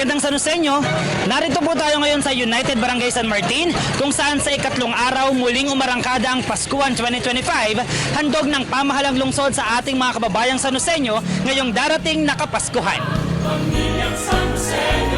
Magandang Sanusenyo, narito po tayo ngayon sa United Barangay San Martin kung saan sa ikatlong araw muling umarangkada ang Paskuhan 2025, handog ng pamahalang lungsod sa ating mga kababayang Sanusenyo ngayong darating na Kapaskuhan. Pamilyang Sansenyo,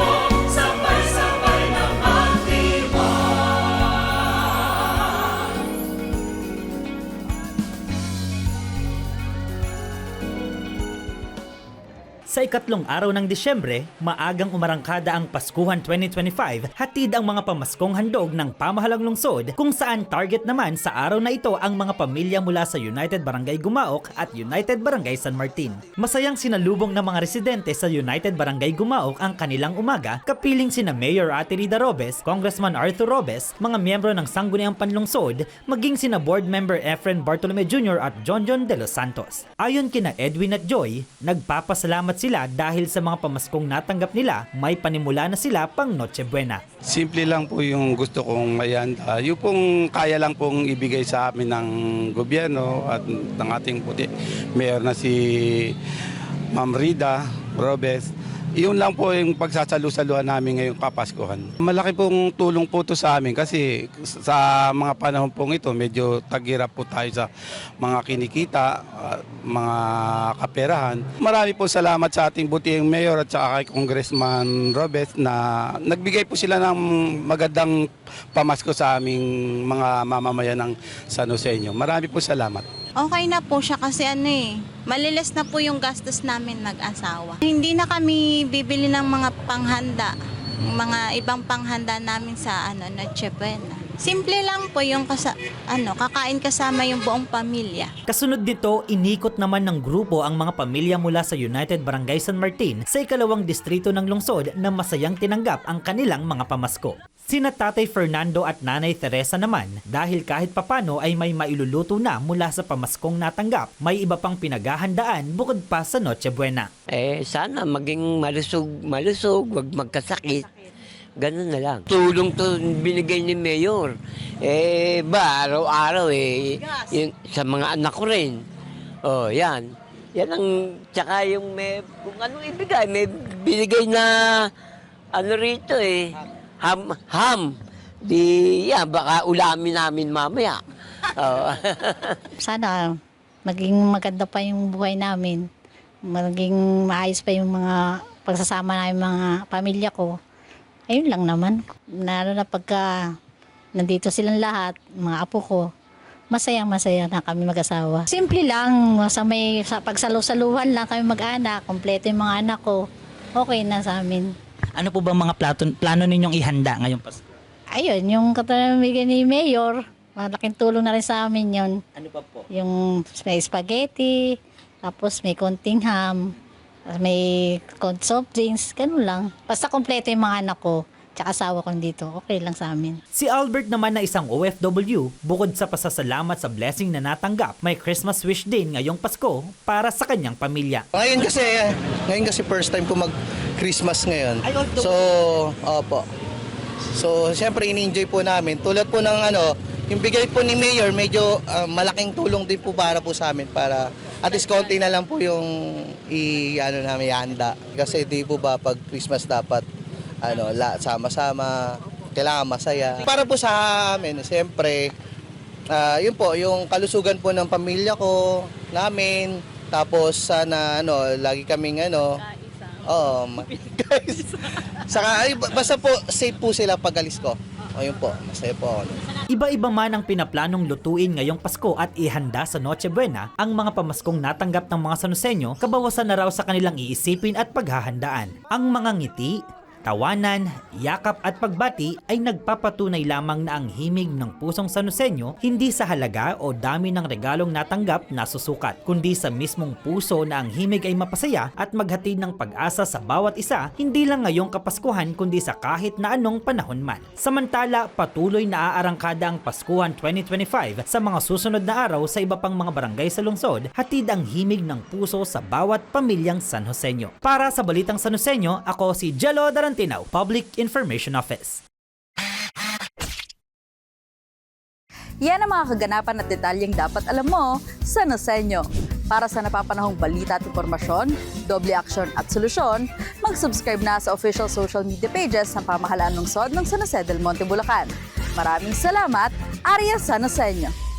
Sa ikatlong araw ng Disyembre, maagang umarangkada ang Paskuhan 2025, hatid ang mga pamaskong handog ng pamahalang lungsod kung saan target naman sa araw na ito ang mga pamilya mula sa United Barangay Gumaok at United Barangay San Martin. Masayang sinalubong ng mga residente sa United Barangay Gumaok ang kanilang umaga, kapiling sina Mayor Ate Rida Robes, Congressman Arthur Robes, mga miyembro ng Sangguniang Panlungsod, maging sina Board Member Efren Bartolome Jr. at John John De Los Santos. Ayon kina Edwin at Joy, nagpapasalamat sila dahil sa mga pamaskong natanggap nila, may panimula na sila pang Noche Buena. Simple lang po yung gusto kong mayanda. Yung pong kaya lang pong ibigay sa amin ng gobyerno at ng ating puti. Mayor na si Ma'am Rida Robes. Yun lang po yung pagsasalu-saluhan namin ngayong Kapaskuhan. Malaki pong tulong po to sa amin kasi sa mga panahon pong ito medyo tagirap po tayo sa mga kinikita, at mga kaperahan. Marami po salamat sa ating butihing mayor at saka kay Congressman Robes na nagbigay po sila ng magandang pamasko sa aming mga mamamayan ng San Joseño. Marami po salamat. Okay na po siya kasi ano eh, maliles na po yung gastos namin mag-asawa. Hindi na kami bibili ng mga panghanda, mga ibang panghanda namin sa ano, Noche Buena. Simple lang po yung kasa, ano, kakain kasama yung buong pamilya. Kasunod nito, inikot naman ng grupo ang mga pamilya mula sa United Barangay San Martin sa ikalawang distrito ng lungsod na masayang tinanggap ang kanilang mga pamasko. Sina Tatay Fernando at Nanay Teresa naman dahil kahit papano ay may mailuluto na mula sa pamaskong natanggap, may iba pang pinaghahandaan bukod pa sa Noche Buena. Eh, sana maging malusog, malusog, wag magkasakit. Ganun na lang. Tulong to binigay ni Mayor. Eh, ba, araw-araw eh, yun, sa mga anak ko rin. Oh, yan. Yan ang, tsaka yung may, kung ano ibigay, may binigay na, ano rito eh, ham, ham. Di, yan, baka ulamin namin mamaya. Oh. sana maging maganda pa yung buhay namin. Maging maayos pa yung mga pagsasama namin mga pamilya ko. Ayun lang naman. Lalo na pagka nandito silang lahat, mga apo ko, masayang masaya na kami mag-asawa. Simple lang, sa may sa pagsalusaluhan lang kami mag-anak, kompleto yung mga anak ko. Okay na sa amin. Ano po ba mga plato, plano ninyong ihanda ngayong Pasko? Ayun, yung katanamigay ni Mayor, malaking tulong na rin sa amin yun. Ano pa po? Yung may spaghetti, tapos may konting ham, may soft drinks, ganun lang. Basta kompleto yung mga anak ko, tsaka asawa ko dito, okay lang sa amin. Si Albert naman na isang OFW, bukod sa pasasalamat sa blessing na natanggap, may Christmas wish din ngayong Pasko para sa kanyang pamilya. Ngayon kasi, ngayon kasi first time ko mag-Christmas ngayon. So, opo. So, siyempre ini-enjoy po namin. Tulad po ng ano, yung bigay po ni Mayor, medyo ah, malaking tulong din po para po sa amin para at least konti na lang po yung i ano namin handa. Kasi di po ba pag Christmas dapat ano, la, sama-sama, kailangan masaya. Para po sa amin, siyempre, Ah, yun po, yung kalusugan po ng pamilya ko, namin, tapos sana ano, lagi kaming ano, Oo, ma- guys. Saka ay, ba- basta po safe po sila pag alis ko. O yun po, masaya po ako. Iba-iba man ang pinaplanong lutuin ngayong Pasko at ihanda sa Noche Buena, ang mga pamaskong natanggap ng mga Sanusenyo, kabawasan na raw sa kanilang iisipin at paghahandaan. Ang mga ngiti, tawanan, yakap at pagbati ay nagpapatunay lamang na ang himig ng pusong Sanusenyo hindi sa halaga o dami ng regalong natanggap na susukat, kundi sa mismong puso na ang himig ay mapasaya at maghatid ng pag-asa sa bawat isa, hindi lang ngayong Kapaskuhan kundi sa kahit na anong panahon man. Samantala, patuloy na aarangkada ang Paskuhan 2025 sa mga susunod na araw sa iba pang mga barangay sa lungsod, hatid ang himig ng puso sa bawat pamilyang San Joseño. Para sa Balitang San Joseño, ako si Jello Darantinaw, Public Information Office. Yan ang mga kaganapan at detalyeng dapat alam mo sa Nosenyo. Para sa napapanahong balita at impormasyon, doble aksyon at solusyon, mag-subscribe na sa official social media pages ng pamahalaan lungsod ng San Jose del Monte, Bulacan. Maraming salamat, Arias San Joseño.